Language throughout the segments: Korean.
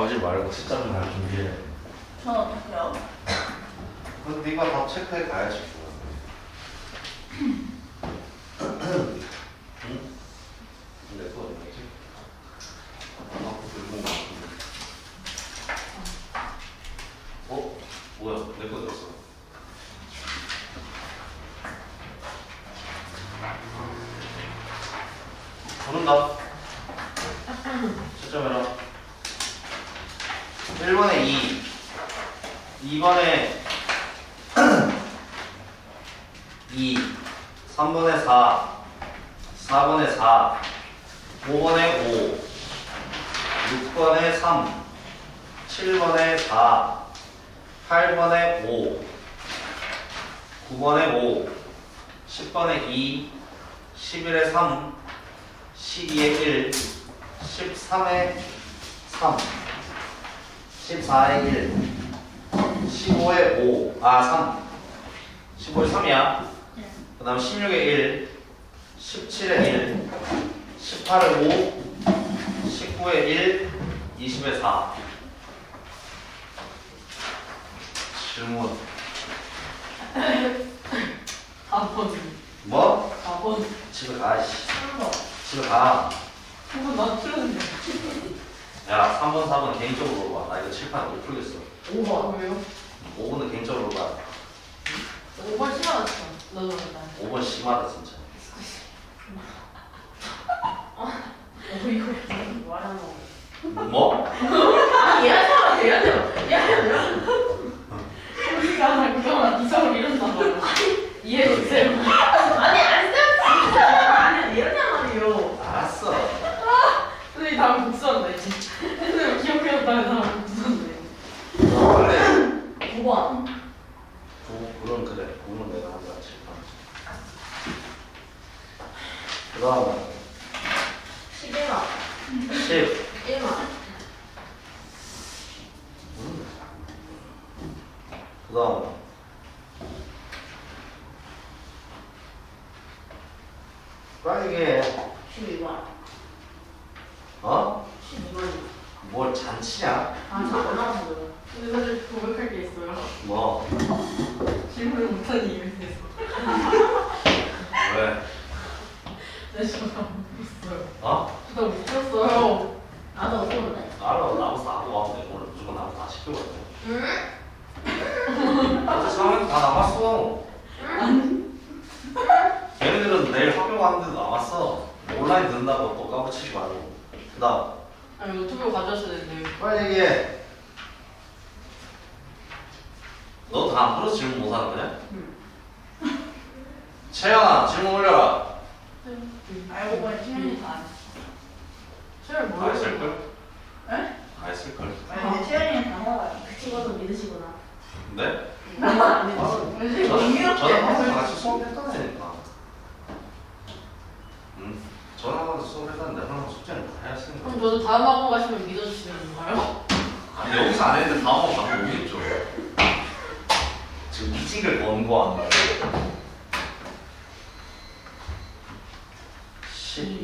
아버지 말고 숫자 좀잘 준비해. 전 어떡해요? 그럼 네가 다 체크해 가야지. 응? 근데 그거 뭐지? 아, 그거 들고 온 거 같은데. 어? 뭐야? 내 거 들었어. 부른다. 채점해라. 1번에 2, 2번에 2, 3번에 4, 4번에 4, 5번에 5, 6번에 3, 7번에 4, 8번에 5, 9번에 5, 10번에 2, 11에 3, 12에 1, 13에 3, 14에 1, 15에 5, 아 3, 15에 3이야. 그 다음 16에 1, 17에 1, 18에 5, 19에 1, 20에 4. 질문. 4번. 뭐? 4번. 집에 가, 씨. 3번. 집에 가. 3번 나 틀렸는데. 야, 3번, 4번 개인적으로 물어봐. 나 이거 칠판 못 풀겠어. 5번. 왜요? 5번은 개인적으로 물어봐. 5번 심하다. 너도 그런다. 5번 심하다, 진짜. 어, 이거 말하는 거. 뭐? 아, 얘한테 얘한테 얘한테 우리가 그동안 이성을 잃었나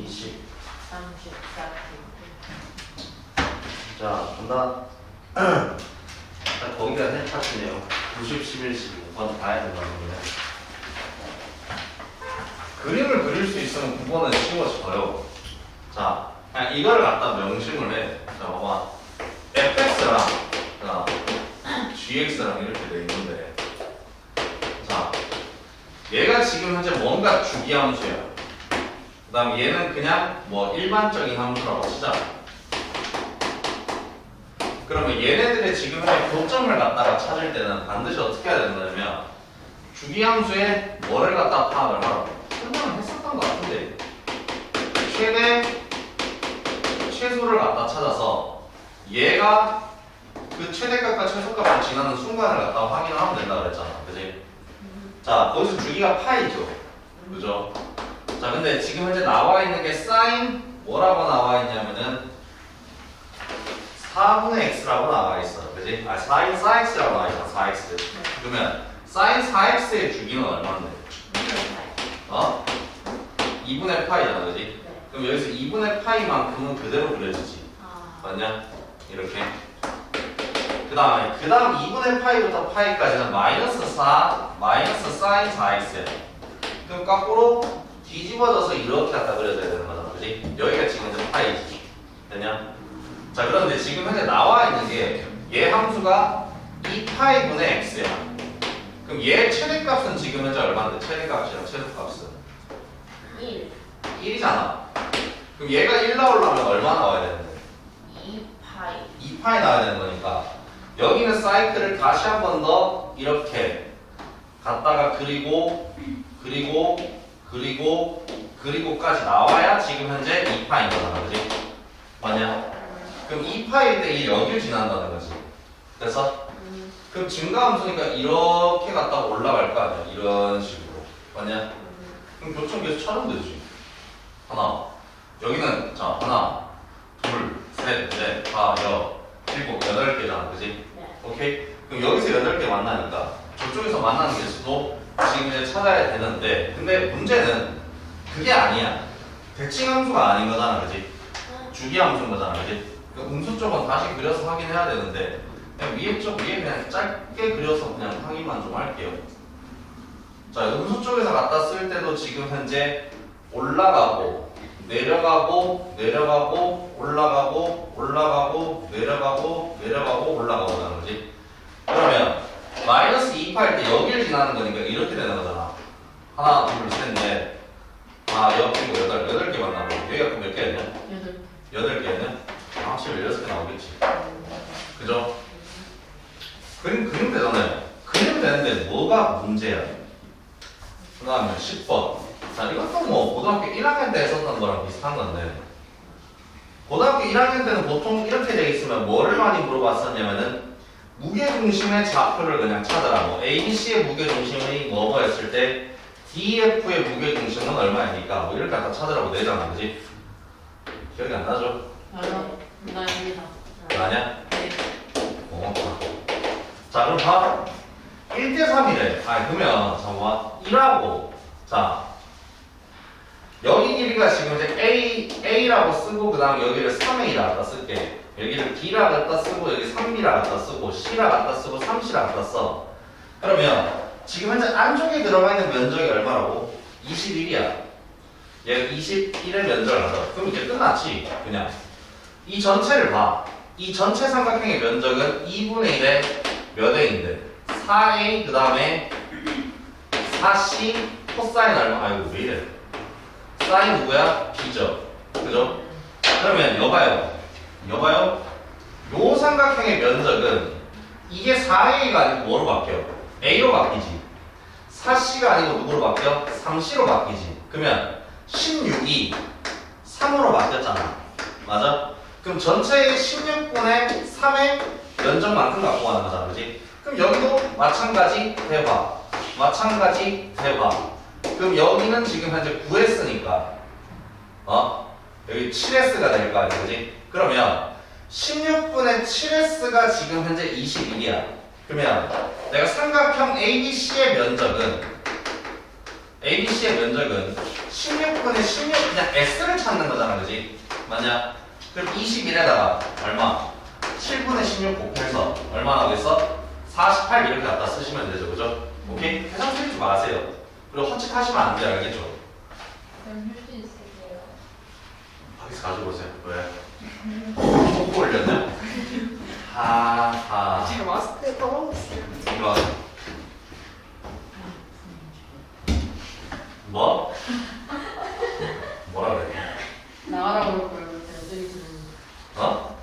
20. 30, 40. 자, 간다. 자, 거기가 세 파트네요. 90, 11, 12. 그건 다 해야 된다는 거네. 그림을 그릴 수 있으면 9번은 쉬워져요. 자, 그냥 이걸 갖다 명심을 해. 자, 봐봐. fx랑, 자, gx랑 이렇게 돼 있는데. 자, 얘가 지금 현재 뭔가 주기함수야. 그 다음 얘는 그냥 뭐 일반적인 함수라고 치자. 그러면 얘네들의 지금 현재 교점을 갖다가 찾을 때는 반드시 어떻게 해야 된다면 주기함수에 뭐를 갖다 파악을 하라고 설명을 했었던 것 같은데 최대 최소를 갖다 찾아서 얘가 그 최대값과 최소값을 지나는 순간을 갖다 확인을 하면 된다 그랬잖아 그지? 자 거기서 주기가 파이죠 그죠? 자 근데 지금 현재 나와 있는 게 사인 뭐라고 나와 있냐면은 4분의 x라고 나와 있어. 그지? 아, 4인 4x라고 나와 있잖아, 4x. 그러면 사인 4x의 주기는 얼마인데? 어? 2분의 파이잖아, 그지? 네. 그럼 여기서 2분의 파이만큼은 그대로 그려지지. 아. 맞냐? 이렇게. 다음에 그 다음 2분의 파이부터 파이까지는 마이너스 4 마이너스 사인 4x야 그럼 거꾸로 뒤집어져서 이렇게 갖다 그려줘야 되는 거잖아 그지? 여기가 지금 이제 파이지. 되냐? 자 그런데 지금 현재 나와 있는 게 얘 함수가 2파이분의 x야. 그럼 얘 최대값은 지금 현재 얼마인데? 최대값이랑 최소값은? 1, 1이잖아. 그럼 얘가 1 나오려면 얼마 나와야 되는데 2파이. 2파이 나와야 되는 거니까. 여기는 사이클을 다시 한 번 더 이렇게 갖다가 그리고 그리고 그리고 그리고까지 나와야 지금 현재 2파인 거잖아 그지? 맞냐? 그럼 2파일 때이 여기를 지난다는 거지 음, 그럼 증가함수니까 이렇게 갔다가 올라갈 거 아니야 이런 식으로 맞냐? 그럼 교점 계속 찾으면 되지 하나 여기는 자 하나 둘셋넷 다, 여 일곱 여덟 개잖아 그지? 네. 오케이? 그럼 여기서 여덟 개 만나니까 저쪽에서 만나는 개수도 지금 이제 찾아야 되는데 근데 문제는 그게 아니야 대칭 함수가 아닌 거잖아 그지? 주기 함수인 거잖아 그지? 그러니까 음수 쪽은 다시 그려서 확인해야 되는데 그냥 위에 쪽 위에 그냥 짧게 그려서 그냥 확인만 좀 할게요 자 음수 쪽에서 갖다 쓸 때도 지금 현재 올라가고 내려가고 내려가고 올라가고 올라가고 내려가고 내려가고 올라가고라는 거지 그러면 마이너스 2파일 때 여기를 지나는 거니까 이렇게 되는 거잖아 하나 둘 셋 넷 아 여섯 개 여덟 여덟 개 만나고 여기가 그럼 몇 개였냐? 여덟. 여덟 개였냐? 아 지금 여섯 개 나오겠지 그죠? 그림 그림 되잖아요 그림 되는데 뭐가 문제야? 그 다음에 10번 자 이것도 뭐 고등학교 1학년 때 했었던 거랑 비슷한 건데 고등학교 1학년 때는 보통 이렇게 돼 있으면 뭐를 많이 물어봤었냐면은 무게중심의 좌표를 그냥 찾아라 뭐 ABC의 무게중심이 뭐뭐였을 때 DF의 무게중심은 얼마입니까? 뭐 이렇게 갖다 찾으라고 내잖아 그지? 기억이 안 나죠? 알아. 나 여기다. 아냐? 네. 어, 자 그럼 봐 1대 3이래 아 그러면 잠깐만 1하고 자 여기 길이가 지금 이제 A, A라고 쓰고 그 다음 여기를 3A라 갖다 쓸게 여기를 B라 갖다 쓰고 여기 3B라 갖다 쓰고 C라 갖다 쓰고 3C라 갖다 써. 그러면 지금 현재 안쪽에 들어가 있는 면적이 얼마라고? 21이야. 얘 21의 면적을 하자 그럼 이제 끝났지 그냥. 이 전체를 봐. 이 전체 삼각형의 면적은 2분의 1의 몇 A인데? 4A 그 다음에 4C 코사인 얼마? 아이고 왜 이래? 사인 누구야? B죠. 그죠? 그러면 여봐요 여봐요 요 삼각형의 면적은 이게 4A가 아니고 뭐로 바뀌어? A로 바뀌지 4C가 아니고 누구로 바뀌어? 3C로 바뀌지 그러면 16이 3으로 바뀌었잖아 맞아? 그럼 전체의 16분의 3의 면적만큼 갖고 가는 거잖아, 그지? 그럼 여기도 마찬가지 대화, 마찬가지 대화. 그럼 여기는 지금 현재 9S니까, 어? 여기 7S가 될 거 아니야, 그지? 그러면 16분의 7S가 지금 현재 21이야. 그러면 내가 삼각형 ABC의 면적은 ABC의 면적은 16분의 16 그냥 S를 찾는 거잖아, 그지? 맞냐? 그럼 21에다가 얼마? 7분의 16 곱해서 얼마 나오겠어? 48 이렇게 갖다 쓰시면 되죠, 그죠? 오케이? 해상 쓰지 마세요. 그리고 헛짓하시면 안 돼요, 알겠죠? 그럼 휴지 있으세요? 밖에서 가지고 오세요. 왜? 뽀뽀 올렸냐? 하하. 제가 마스크에 떠먹었어요. 이리 와. 뭐? 뭐라 그래? 나가라 그럴 거예요. 어?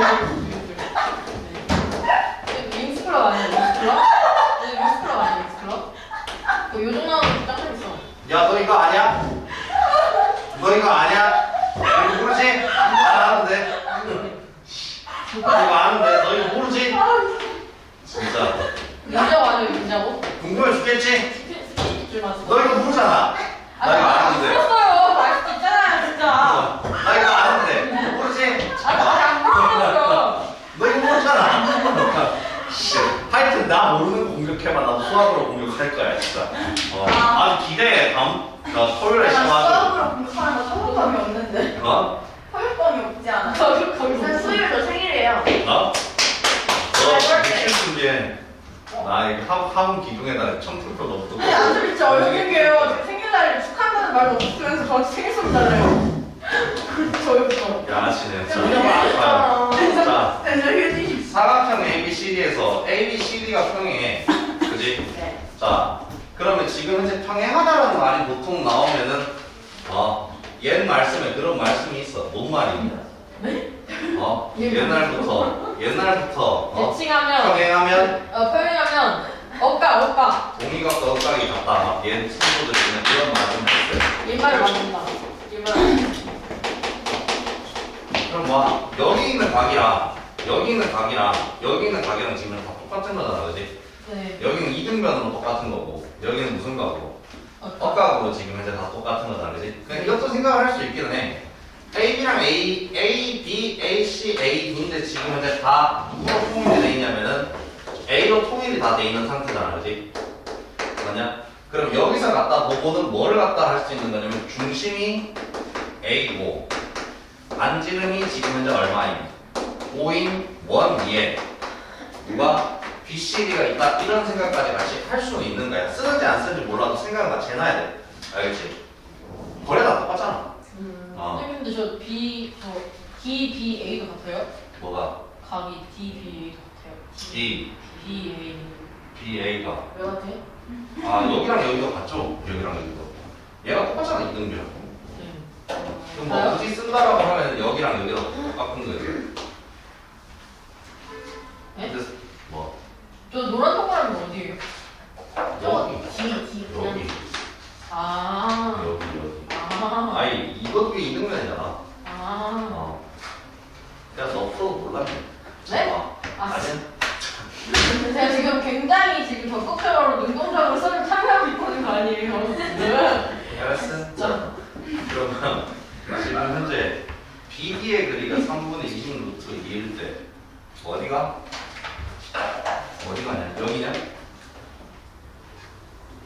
감사합니다. 하한다는 말도 없으면서 저한테 생일 선물 달래요. 저요부터. 야하시네. 자, 자. 사각형 ABCD에서 ABCD가 평행해. 그지? 네. 자, 그러면 지금 현재 평행하다라는 말이 보통 나오면은 어, 옛 말씀에 그런 말씀이 있어. 뭔 말이냐? 네? 어, 옛날부터 옛날부터 어, 대칭하면 평행하면 어 표현하면 억가 억가 동의각과 억각이 같다. 막옛 친구들이 그런 말씀 했어요. 일말을 맞는다. 일말. 그럼 뭐 여기 있는 각이랑 여기 있는 각이랑 여기 있는 각이랑 지금 다 똑같은 거잖아, 그지? 네. 여기는 이등변으로 똑같은 거고 여기는 무슨 각으로? 억가. 억각으로 지금 현재 다 똑같은 거잖아, 그지? 그냥 이것도 생각을 할 수 있기는 해. A, B랑 A, A, B, A, C, A, B인데 지금 현재 다 통일이 돼 있냐면은 A로 통일이 다 돼 있는 상태잖아, 그지? 맞냐? 그럼 여기서 갖다 보고는 뭐를 갖다 할 수 있는 거냐면 중심이 A고 반지름이 지금 현재 얼마인? 5인 원 위에 누가 BCD가 있다 이런 생각까지 같이 할 수 있는 거야. 쓰는지 안 쓰는지 몰라도 생각은 같이 해놔야 돼. 알겠지? 거래 다 똑같잖아. 음. 어. 선생님 근데 저 B 저 D B A도 같아요? 뭐가? 각이 D B A도 같아요. D, B A. B, A가. 왜 같아? 아 여기랑 여기가 같죠? 여기랑 여기도. 얘가 똑같잖아 이등변. 네. 그럼 뭐? 굳이 쓴다라고 하면 여기랑 여기가 똑같은 거지. 네? 근데 뭐 저 노란 동그라미 어디예요? 여기, D, D 그냥. 여기, 아. 여기, 여기. 아. 아니 이것도 이등변이잖아. 아. 어. 그래서 없어도 몰라. 네? 어. 아. 아니, 제가 지금 굉장히 지금 적극적으로 능동적으로 썰을 참여하고 있는 거 아니에요? 네. 알았어. 자, 그러면 지금 현재 BD의 거리가 3분의 20 루트 2일 때 어디가? 어디 가냐? 여기냐?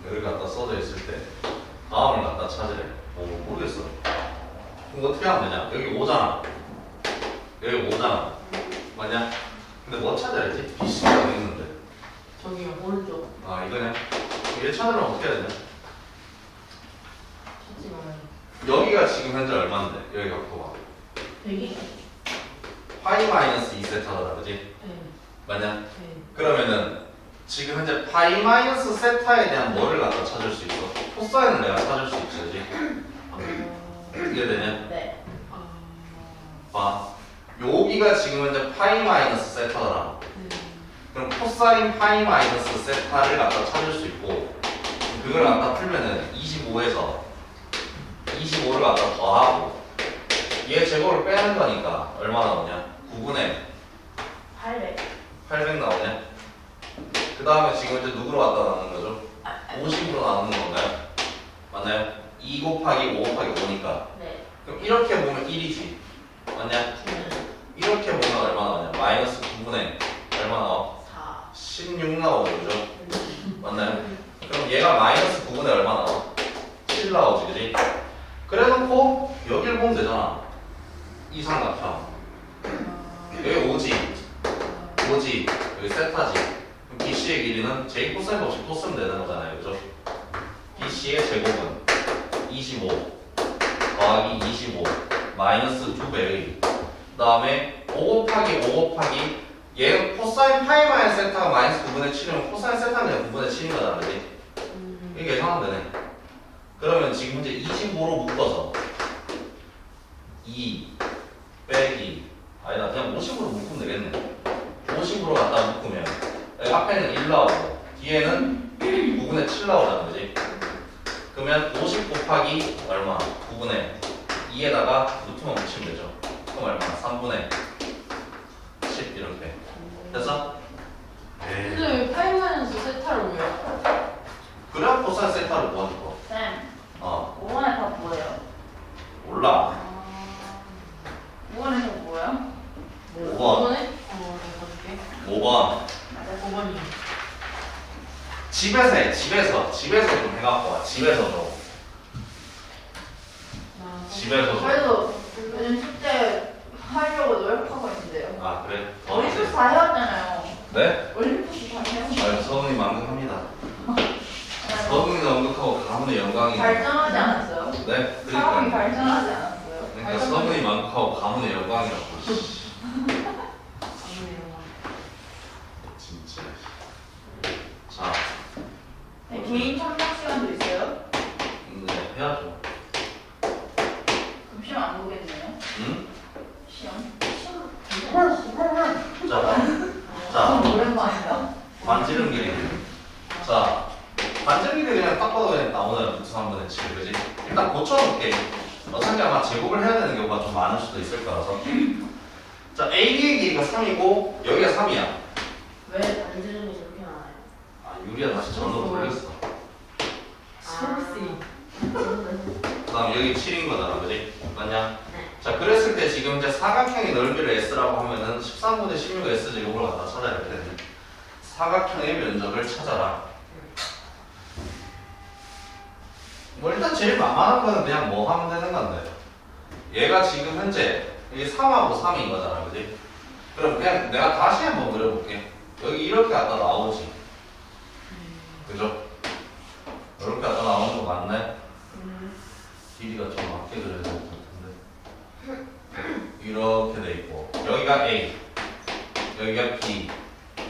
여기 갖다 써져 있을 때 다음을 갖다 찾으래. 오, 모르겠어. 그럼 어떻게 하면 되냐? 여기 5잖아. 여기 5잖아. 맞냐? 근데 뭐 찾아야지? BC가 어디 있는데? 저기요 오른쪽 아, 이거냐? 얘 찾으려면 어떻게 해야 되냐? 찾지 말아요. 여기가 지금 현재 얼마인데? 여기 갖고 봐. 100이? 파이 마이너스 2세타다, 그지? 네. 맞냐? 네. 그러면은 지금 현재 파이 마이너스 세타에 대한 뭐를 갖다 찾을 수 있어? 코사인을 내가 찾을 수 있지, 그지? 어... 이해되냐? 네. 아... 봐. 여기가 지금 현재 파이 마이너스 세타잖아. 네. 그럼 코사인 파이 마이너스 세타를 갖다 찾을 수 있고 그걸 갖다 풀면은 25에서 25를 갖다 더하고 얘 제곱을 빼는 거니까 얼마 나오냐? 9분의 800. 800 나오냐? 그 다음에 지금 이제 누구로 갖다 나누는 거죠? 50으로 나누는 건가요? 맞나요? 2 곱하기 5 곱하기 5니까 네. 그럼 이렇게 보면 1이지 맞냐? 이렇게 보면 얼마 나오냐? 마이너스 9분의 얼마 나와? 4. 16 나오죠 그죠? 맞나요? 그럼 얘가 마이너스 9분의 얼마 나와? 7 나오지 그지? 그래놓고 여기를 보면 되잖아 이 삼각형 여기 5지 5지 여기 세타지 그럼 BC의 길이는 제 코사인 없이 또 쓰면 되는 거잖아요 그죠? BC의 제곱은 25 더하기 25 마이너스 2배의 그 다음에 5 곱하기 5 곱하기 얘는 코사인 파이 마이너스 세타가 마이너스 9분의 7이면 코사인 세타는 그냥 9분의 7인 거잖아 그지? 이게 계산하면 되네 그러면 지금 이제 25로 묶어서 2 빼기 아니다 그냥 50으로 묶으면 되겠네 50으로 갖다 묶으면 여기 앞에는 1 나오고 뒤에는 9분의 7 나오잖아 그지? 그러면 50 곱하기 얼마? 9분의 2에다가 루트만 붙이면 되죠. 그럼 얼마? 3분의 10 이렇게. 됐어? 에이. 근데 왜 파이 마이너스 세타를 왜요? 그래야 코사인 세타를 구하는 거. 쌤, 어, 5번의 답 뭐예요? 몰라. 5번에서 뭐예요? 5번. 이번에? 어, 내가 볼게. 5번. 맞아, 5번이. 집에서 해, 집에서. 집에서 좀 해갖고 와. 집에서 좀. 나 집에서 좀. 그래도 요즘 하려고 노력하고 있는데요. 아, 그래? 어, 올림픽 다 해왔잖아요. 네? 올림픽 다 해왔어요. 아유, 서훈이 만극합니다. 서훈이가 언급하고 가문의 영광이. 발전하지 않았어요? 네, 상황이 그러니까. 발전하지 않았어요? 그러니까 서훈이 만극하고 가문의 영광이라고. 아무래요. 진짜. 자, 네, 개인 첨삭 시간도 있어요? 네, 해야죠. 그럼 시험 안 보겠네요? 응? 시험? 자, 자, 너무 오랜만이다. 반지름 길이. 자, 반지름 길이 그냥 딱 봐도 그냥 나오는 루트 3분의 7, 그지? 일단 고쳐놓을게. 어차피 아마 제곱을 해야 되는 경우가 좀 많을 수도 있을 거라서. 자, AB의 길이가 3이고, 여기가 3이야. 왜 반지름이 저렇게 나와요? 아, 유리야 다시 전으로 돌렸어. 솔씨. 그 다음 여기 7인 거잖아, 그지? 맞냐? 네. 자, 그랬을 때 지금 이제 사각형의 넓이를 S라고 하면은 13분의 16 S 제곱을 갖다 찾아야 될 텐데. 사각형의 면적을 찾아라. 뭐 일단 제일 만만한 거는 그냥 뭐 하면 되는 건데. 얘가 지금 현재 이게 3하고 3인 거잖아, 그지? 그럼 그냥 내가 다시 한번 그려볼게. 여기 이렇게 갖다 나오지. 그죠? 이렇게 갖다 나오는 거 맞네? 길이가 좀 맞게 그려야 될 것 같은데 이렇게 돼 있고 여기가 A 여기가 B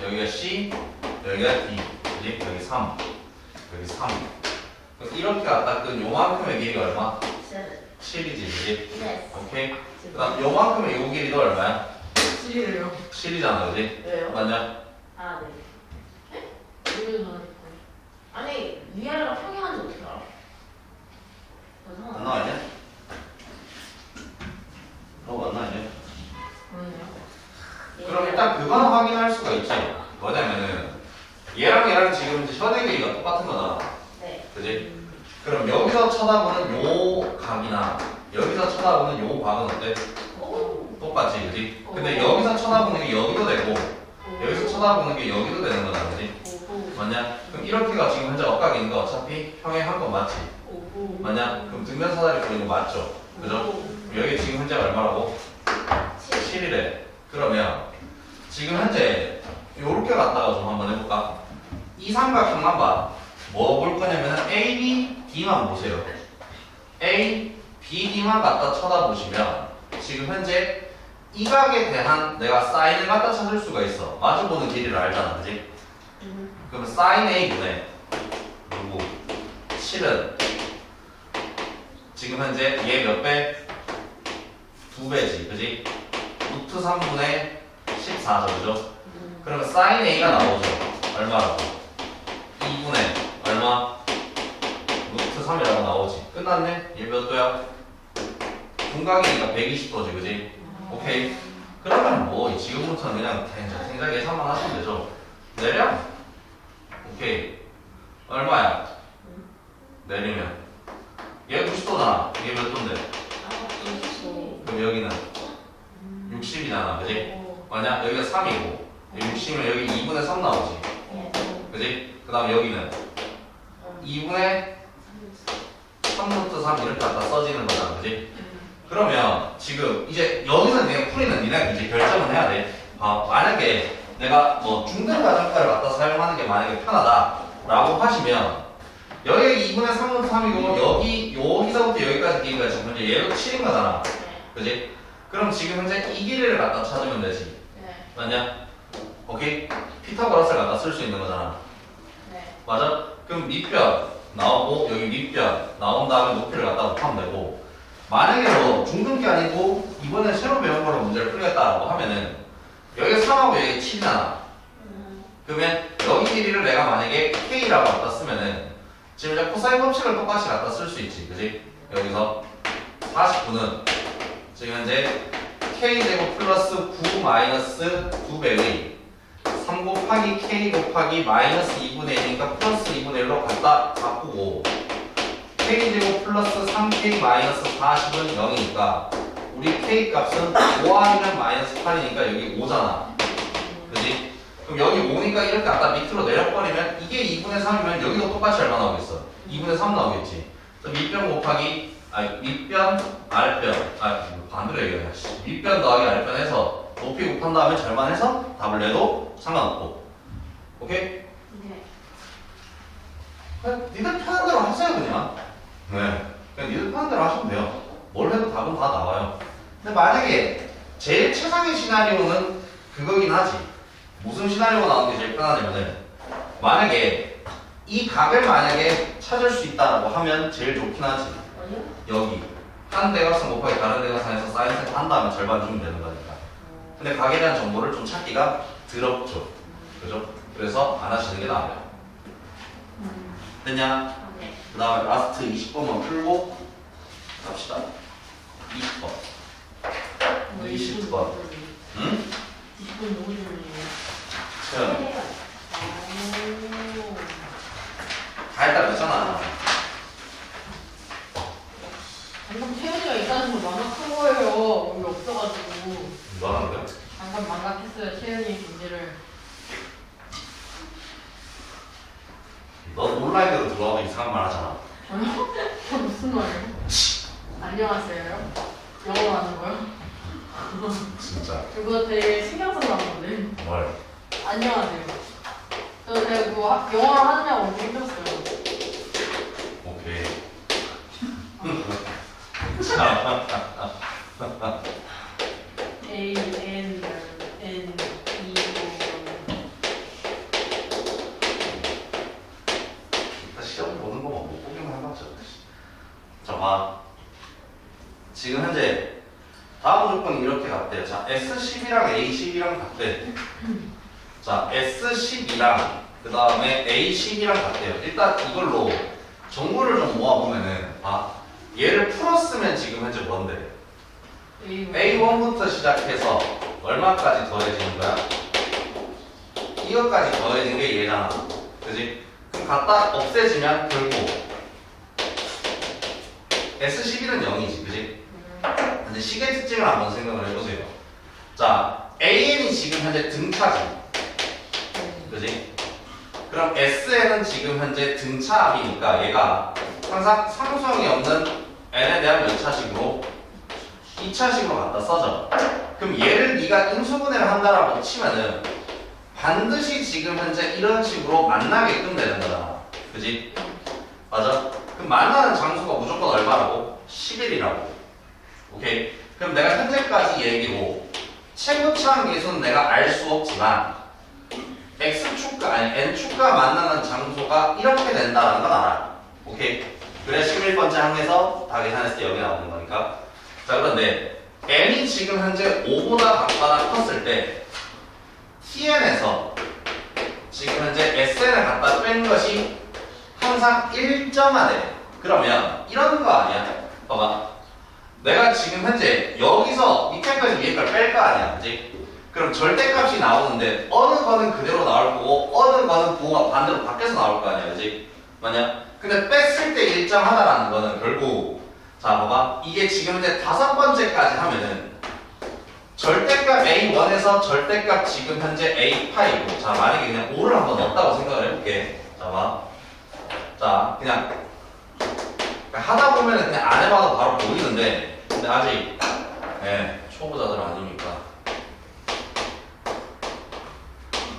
여기가 C 여기가 D 그지? 여기 3 여기 3 이렇게 갖다 끈 요만큼의 길이가 얼마? 7. 7이지 그지? 네. 오케이 그 다음 요만큼의 요 길이도 얼마야? 7이래요. 7이잖아 그지? 왜요? 맞냐? 아, 네. 아니, 위아래가 평행한지 어떻게 알아? 어, 안 나왔냐? 어, 안 나왔냐? 그럼 일단 그거는 확인할 수가 있지 뭐냐면은 얘랑 얘랑 지금 이제 현의 길이가 똑같은 거잖아 네. 그지? 그럼 여기서 쳐다보는 요 각이나 여기서 쳐다보는 요 각은 어때? 오. 똑같지, 그지? 근데 여기서 쳐다보는 게 여기도 되고 여기서 쳐다보는 게 여기도 되는 거잖아, 그지? 맞냐? 그럼 이렇게가 지금 현재 엇각이니까 어차피 평행한 건 맞지? 맞냐? 그럼 등변 사다리 그리는 거 맞죠? 그죠? 여기 지금 현재 얼마라고? 7이래. 그러면 지금 현재 요렇게 갔다가 좀 한번 해볼까? 이 삼각형만 봐. 뭐 볼 거냐면은 A, B, D만 보세요. A, B, D만 갖다 쳐다보시면 지금 현재 이 각에 대한 내가 사인을 갖다 찾을 수가 있어. 마주보는 길이를 알잖아, 그지? 그러면 사인 A분의 누구? 7은 지금 현재 얘 몇 배? 두 배지, 그지? 루트 3분의 14죠, 그죠? 그러면 사인 A가 나오죠. 얼마라고? 2분의 얼마? 루트 3이라고 나오지. 끝났네? 얘 몇 도야? 중각이니까 120도지, 그지? 오케이. 그러면 뭐 지금부터는 그냥 생각, 예산만 하시면 되죠. 내려. 오케이. 얼마야? 내리면. 얘 90도잖아. 얘몇 도인데? 그럼 여기는 60이잖아, 그지? 만약 여기가 3이고 60이면 여기 2분의 3 나오지, 그지? 그 다음 여기는 2분의 3루트 3 이렇게 갖다 써지는 거잖아, 그지? 그러면 지금 이제 여기서 내가 풀이는 니네가 이제 결정을 해야 돼. 아, 만약에 내가 뭐 중등 가정가를 갖다 사용하는 게 만약에 편하다 라고 하시면 여기 2분의 3루트 3이고 여기 여기서부터 여기까지 길이가 지금 현재 얘도 7인 거잖아. 그지? 그럼 지금 현재 이 길이를 갖다 찾으면 되지. 네. 맞냐? 오케이? 피타고라스를 갖다 쓸 수 있는 거잖아. 네. 맞아? 그럼 밑변 나오고 여기 밑변 나온 다음에 높이를 갖다 곱하면 되고 만약에 뭐 중등기 아니고 이번에 새로 배운 거로 문제를 풀겠다라고 하면은 여기가 3하고 여기 7이잖아. 그러면 여기 길이를 내가 만약에 K라고 갖다 쓰면은 지금 이제 코사인 법칙을 똑같이 갖다 쓸 수 있지, 그지? 여기서 49는 지금 현재 k제곱 플러스 9 마이너스 2배의 3 곱하기 k 곱하기 마이너스 2분의 1이니까 플러스 2분의 1로 갖다 바꾸고 k제곱 플러스 3k 마이너스 40은 0이니까 우리 k 값은 5하면 마이너스 8이니까 여기 5잖아 그지? 그럼 여기 5니까 이렇게 갖다 밑으로 내려버리면 이게 2분의 3이면 여기도 똑같이 얼마 나오겠어? 2분의 3 나오겠지 그래서 밑변 곱하기 아니 밑변 아랫변 아 반대로 얘기해 밑변 더하기 아랫변 해서 높이 곱한 다음에 절반해서 답을 내도 상관없고. 오케이? 네. 그냥 니들 편한 대로 하세요 그냥. 네. 그냥 니들 편한 대로 하시면 돼요. 뭘 해도 답은 다 나와요. 근데 만약에 제일 최상의 시나리오는 그거긴 하지. 무슨 시나리오가 나오는 게 제일 편하냐면은 만약에 이 각을 만약에 찾을 수 있다라고 하면 제일 좋긴 하지? 여기 한 대각선 곱하기 다른 대각선에서 사인 세타 한 다음에 절반 주면 되는 거니까 근데 각에 대한 정보를 좀 찾기가 더럽죠 그죠? 그래서 안 하시는 게 나아요 음. 됐냐? 그 다음에 라스트 20번만 풀고 갑시다 20번 뭐 20번 응? 20분 너무 좋네요. 채연 해요. 오. 다 했다 그랬잖아 방금 채연이가 있다는 걸 망각한 거예요. 여기 없어가지고. 뭐 하는 거야? 방금 망각했어요. 채연이의 존재를. 너 온라인으로 들어와도 이상한 말 하잖아? 저 무슨 말이에요? 안녕하세요. 영어로 하는 거요? 진짜 그거 되게 신경 쓰는 건데. 뭘 안녕하세요. 저 제가 그거 하- 영어로 하느냐고 엄청 힘들었어요. 오케이 자 A N N E O 시험 보는 거만 못 보기만 해봤자 자봐 지금 현재 다음 조건이 이렇게 같대요. 자 S10이랑 A10이랑 같대 자 S10이랑 그 다음에 A10이랑 같대요. 일단 이걸로 정보를 좀 모아보면은 아 얘를 풀었으면 지금 현재 뭔데 A1부터 시작해서 얼마까지 더해지는 거야? 이것까지 더해진 게 얘잖아. 그지? 그럼 갖다 없애지면 결국 S11은 0이지. 그지? 근데 시계 특징을 한번 생각을 해보세요. 자, AN이 지금 현재 등차지. 그지? 그럼 SN은 지금 현재 등차압이니까 얘가 항상 상수형이 없는 N에 대한 연차식으로 2차식으로 갖다 써져. 그럼 얘를 네가 인수분해를 한다라고 치면은 반드시 지금 현재 이런 식으로 만나게끔 되는 거잖아. 그지? 맞아? 그럼 만나는 장소가 무조건 얼마라고? 10일이라고. 오케이? 그럼 내가 현재까지 얘기고 최고차항 계수는 내가 알 수 없지만 x축과 아니 n축과 만나는 장소가 이렇게 된다는 건 알아. 오케이? 그래 11번째 항에서 다 계산했을 때 여기 나오는 거니까. 자 그런데 n이 지금 현재 5보다 작거나 컸을 때 tn에서 지금 현재 sn을 갖다 뺀 것이 항상 일정하대. 그러면 이런 거 아니야? 봐봐. 내가 지금 현재 여기서 밑에까지 위에까지 뺄 거 아니야, 그지? 그럼 절대값이 나오는데 어느 거는 그대로 나올 거고 어느 거는 부호가 반대로 바뀌어서 나올 거 아니야, 그지? 맞냐? 근데 뺐을 때 일정하다라는 거는 결국 자 봐봐 이게 지금 이제 다섯 번째까지 하면은 절대값 A1에서 절대값 지금 현재 A8이고 자 만약에 그냥 5를 한번 넣었다고 생각을 해볼게. 자 봐. 자 그냥 하다 보면은 그냥 안 해봐도 바로 보이는데 근데 아직 예 초보자들 아니니까.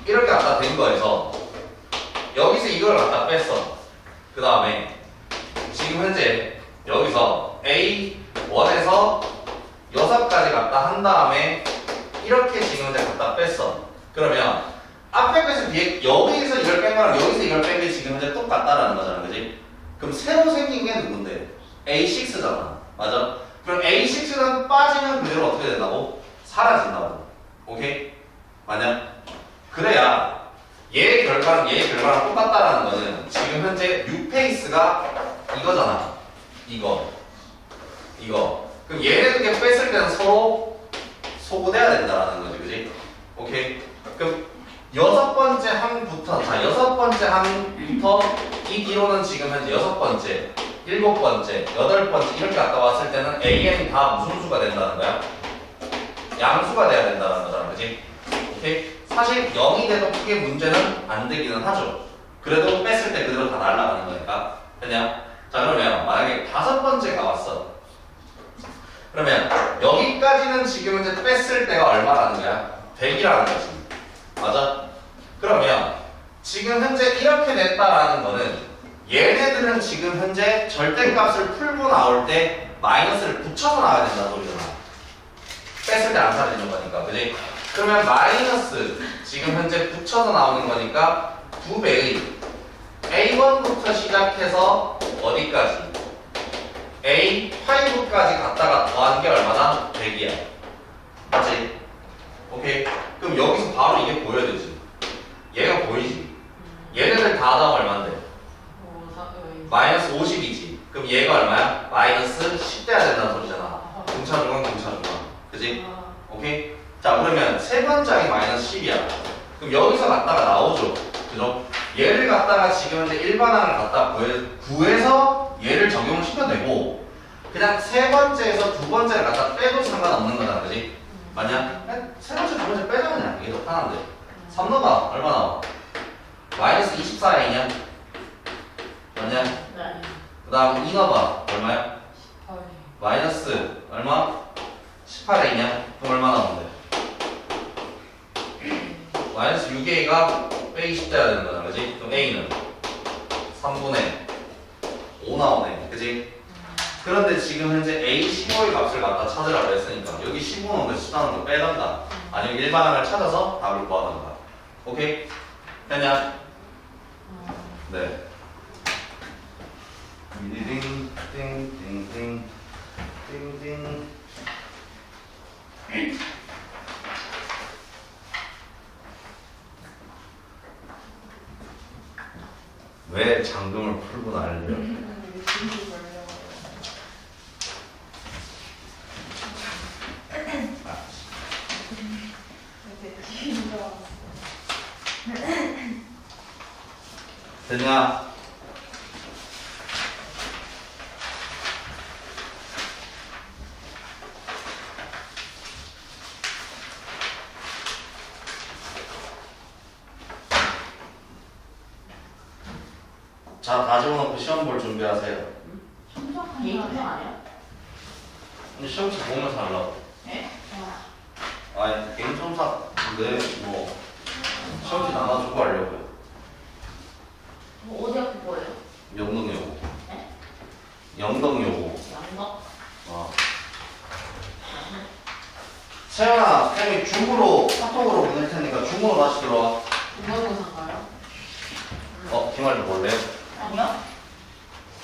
이렇게 갖다 댄 거에서 여기서 이걸 갖다 뺐어. 그 다음에 지금 현재 여기서 A1에서 6까지 갖다 한 다음에 이렇게 지금 현재 갖다 뺐어 그러면 앞에 거에서 뒤에 여기서 이걸 뺀 거랑 여기서 이걸 뺀 게 지금 현재 똑같다라는 거잖아 그지? 그럼 새로 생긴 게 누군데? A6잖아 맞아? 그럼 A6는 빠지면 그대로 어떻게 된다고? 사라진다고 오케이? 맞냐? 그래야 얘의 결과는 얘의 결과랑 똑같다라는 거는 지금 현재 6페이스가 이거잖아. 이거. 이거. 그럼 얘네들께 뺐을 때는 서로 소구돼야 된다라는 거지, 그지? 오케이. 그럼 여섯 번째 항부터, 자, 여섯 번째 항부터 이 뒤로는 지금 현재 여섯 번째, 일곱 번째, 여덟 번째 이렇게 갔다 왔을 때는 AN이 다 무슨 수가 된다는 거야? 양수가 돼야 된다는 거잖아, 그지? 오케이? 사실 0이 돼도 크게 문제는 안 되기는 하죠. 그래도 뺐을 때 그대로 다 날아가는 거니까. 그냥 자 그러면 만약에 다섯 번째 가 왔어. 그러면 여기까지는 지금 이제 뺐을 때가 얼마라는 거야? 100이라는 거지. 맞아? 그러면 지금 현재 이렇게 됐다라는 거는 얘네들은 지금 현재 절대값을 풀고 나올 때 마이너스를 붙여서 나와야 된다는 소리잖아. 뺐을 때 안 사라지는 거니까, 그지? 그러면 마이너스 지금 현재 붙여서 나오는 거니까 두 배의 A1부터 시작해서 어디까지? A5까지 갔다가 더한 게 얼마나? 100이야. 맞지? 오케이. 그럼 여기서 바로 이게 보여야 되지. 얘가 보이지? 얘네들 다 어, 이거. 마이너스 50이지. 그럼 얘가 얼마야? 마이너스 10 돼야 된다는 소리잖아. 공차 중간 공차 중간. 그지? 아, 오케이? 자 그러면 세 번째이 마이너스 10이야. 그럼 여기서 갔다가 나오죠. 그죠? 얘를 갖다가 지금 현재 일반항을 갖다 구해, 구해서 얘를 적용을 시켜내고 그냥 세 번째에서 두 번째를 갖다 빼도 상관없는 거잖아. 그지? 그냥 세 번째, 두 번째 빼자 그냥. 이게 더 편한데. 3 넣어봐. 얼마 나와? 마이너스 24A냐? 맞냐? 네. 그 다음 2 넣어봐. 얼마야? 아이. 마이너스 얼마? 18A냐? 그럼 얼마 나오는데? 마이너스 6A가 빼기 10 돼야 되는 거잖아, 그지? 그럼 A는 3분의 5 나오네, 그지? 그런데 지금 현재 A 15의 값을 갖다 찾으라고 했으니까 여기 15는 그거 빼던가 아니면 일반항을 찾아서 답을 구하던가 오케이? 됐냐? 네띵 왜 잠금을 풀고 날려? 됐냐? 자, 다 집어넣고 시험 볼 준비하세요. 개인 투표 아니야? 근데 시험지 보면서 하려고. 예? 아니, 개인 첨삭, 근데 뭐, 시험지 나눠주고 하려고요. 뭐 어디 학교 거예요? 영동여고. 네? 영동여고. 양덕? 어. 세연아, 쌤이 줌으로, 카톡으로 보낼 테니까 줌으로 다시 들어와. 중간고사인가요? 어, 김말도 볼래? 아니요?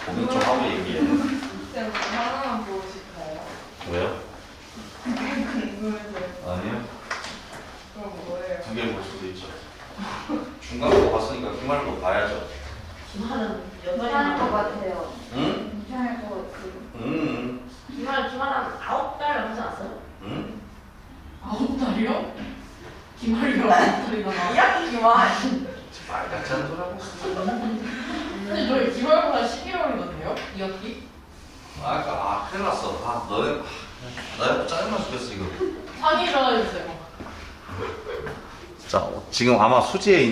고민 좀 하고 얘기해. 쌤 하나만 보고 싶어요. 왜요? 궁금해서요. 아니요. 그럼 뭐예요? 두 개 볼 수도 있죠. 중간고 봤으니까 김말도 봐야죠. 기말은 몇 괜찮을 것 같아요. 응? 응? 기말 기말 한 아홉 달 하지 않았어요? 응? 아홉 달이요? 기말이가 아홉 달이나 나. 2학기 기말. 말 같지 않은 소리 하고 있어. 근데 저희 기말보다 12월이거든요? 2학기? 아, 아까, 아, 큰일 났어. 아, 너네, 아, 나 짜증나 죽겠어, 이거. 상의 전화해주세요. 자, 지금 아마 수지에 있는